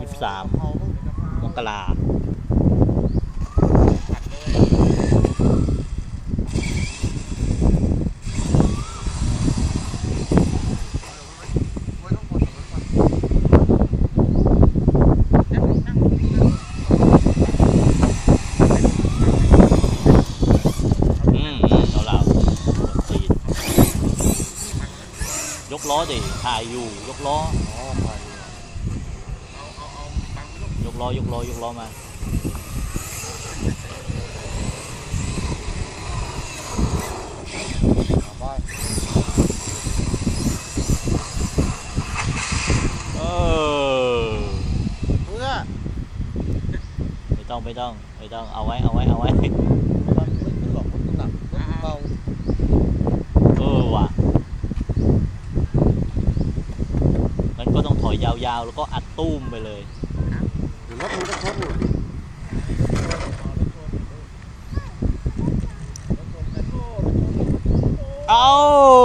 ยี่สิบสามกราอืมอืมเอาละตีนยกล้อดิถ่ายอยู่ยกล้อ กล้อยกล้อยกล้อมาเออเพื่อไม่ต้องไม่ต้องไม่ต้องเอาไว้เอาไว้เอาไว้มันไม่ขึ้นหรอกมันหนักรถเบาเออว่ะงั้นก็ต้องถอยยาวๆ แล้วก็อัดตุ้มไปเลย Oh!